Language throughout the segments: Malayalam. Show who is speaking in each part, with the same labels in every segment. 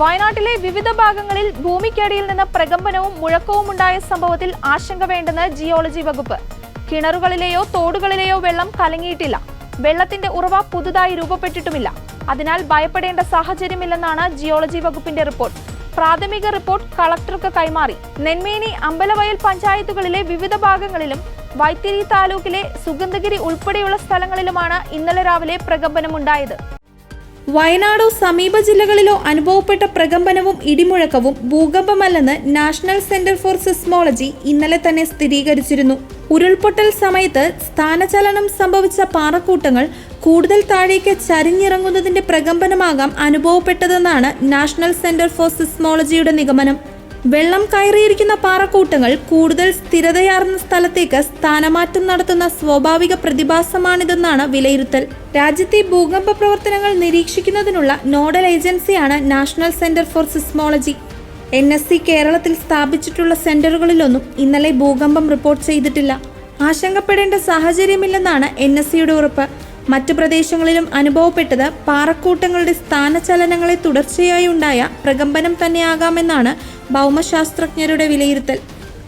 Speaker 1: വയനാട്ടിലെ വിവിധ ഭാഗങ്ങളിൽ ഭൂമിക്കടിയിൽ നിന്ന് പ്രകമ്പനവും മുഴക്കവും ഉണ്ടായ സംഭവത്തിൽ ആശങ്ക വേണ്ടെന്ന് ജിയോളജി വകുപ്പ്. കിണറുകളിലെയോ തോടുകളിലെയോ വെള്ളം കലങ്ങിയിട്ടില്ല. വെള്ളത്തിന്റെ ഉറവ പുതുതായി രൂപപ്പെട്ടിട്ടുമില്ല. അതിനാൽ ഭയപ്പെടേണ്ട സാഹചര്യമില്ലെന്നാണ് ജിയോളജി വകുപ്പിന്റെ റിപ്പോർട്ട്. പ്രാഥമിക റിപ്പോർട്ട് കളക്ടർക്ക് കൈമാറി. നെന്മേനി അമ്പലവയൽ പഞ്ചായത്തുകളിലെ വിവിധ ഭാഗങ്ങളിലും വൈത്തിരി താലൂക്കിലെ സുഗന്ധഗിരി ഉൾപ്പെടെയുള്ള സ്ഥലങ്ങളിലുമാണ് ഇന്നലെ രാവിലെ പ്രകമ്പനമുണ്ടായത്. വയനാടോ സമീപ ജില്ലകളിലോ അനുഭവപ്പെട്ട പ്രകമ്പനവും ഇടിമുഴക്കവും ഭൂകമ്പമല്ലെന്ന് നാഷണൽ സെന്റർ ഫോർ സിസ്മോളജി ഇന്നലെ തന്നെ സ്ഥിരീകരിച്ചിരുന്നു. ഉരുൾപൊട്ടൽ സമയത്ത് സ്ഥാനചലനം സംഭവിച്ച പാറക്കൂട്ടങ്ങൾ കൂടുതൽ താഴേക്ക് ചരിഞ്ഞിറങ്ങുന്നതിന്റെ പ്രകമ്പനമാകാം അനുഭവപ്പെട്ടതെന്നാണ് നാഷണൽ സെന്റർ ഫോർ സിസ്മോളജിയുടെ നിഗമനം. വെള്ളം കയറിയിരിക്കുന്ന പാറക്കൂട്ടങ്ങൾ കൂടുതൽ സ്ഥിരതയാർന്ന സ്ഥലത്തേക്ക് സ്ഥാനമാറ്റം നടത്തുന്ന സ്വാഭാവിക പ്രതിഭാസമാണിതെന്നാണ് വിലയിരുത്തൽ. രാജ്യത്തെ ഭൂകമ്പ പ്രവർത്തനങ്ങൾ നിരീക്ഷിക്കുന്നതിനുള്ള നോഡൽ ഏജൻസിയാണ് national centre for seismology. N S C കേരളത്തിൽ സ്ഥാപിച്ചിട്ടുള്ള സെന്ററുകളിലൊന്നും ഇന്നലെ ഭൂകമ്പം റിപ്പോർട്ട് ചെയ്തിട്ടില്ല. ആശങ്കപ്പെടേണ്ട സാഹചര്യമില്ലെന്നാണ് എൻ എസ് സിയുടെ ഉറപ്പ്. മറ്റു പ്രദേശങ്ങളിലും അനുഭവപ്പെട്ടത് പാറക്കൂട്ടങ്ങളുടെ സ്ഥാനചലനങ്ങളെ തുടർച്ചയായി ഉണ്ടായ പ്രകമ്പനം തന്നെയാകാമെന്നാണ് ഭൗമശാസ്ത്രജ്ഞരുടെ വിലയിരുത്തൽ.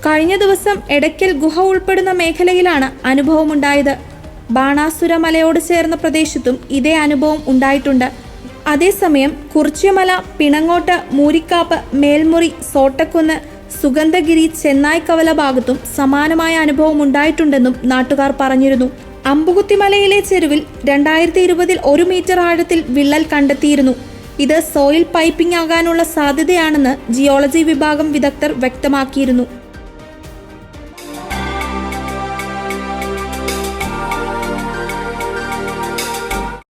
Speaker 1: കഴിഞ്ഞ ദിവസം എടയ്ക്കൽ ഗുഹ ഉൾപ്പെടുന്ന മേഖലയിലാണ് അനുഭവമുണ്ടായത്. ബാണാസുര മലയോട് ചേർന്ന പ്രദേശത്തും ഇതേ അനുഭവം ഉണ്ടായിട്ടുണ്ട്. അതേസമയം കുറിച്യമല പിണങ്ങോട്ട് മൂരിക്കാപ്പ് മേൽമുറി സോട്ടക്കുന്ന് സുഗന്ധഗിരി ചെന്നായ്ക്കവല ഭാഗത്തും സമാനമായ അനുഭവം ഉണ്ടായിട്ടുണ്ടെന്നും നാട്ടുകാർ പറഞ്ഞിരുന്നു. അമ്പുകുത്തിമലയിലെ ചെരുവിൽ രണ്ടായിരത്തി ഇരുപതിൽ ഒരു മീറ്റർ ആഴത്തിൽ വിള്ളൽ കണ്ടെത്തിയിരുന്നു. ഇത് സോയിൽ പൈപ്പിംഗ് ആകാനുള്ള സാധ്യതയാണെന്ന് ജിയോളജി വിഭാഗം വിദഗ്ധർ വ്യക്തമാക്കിയിരുന്നു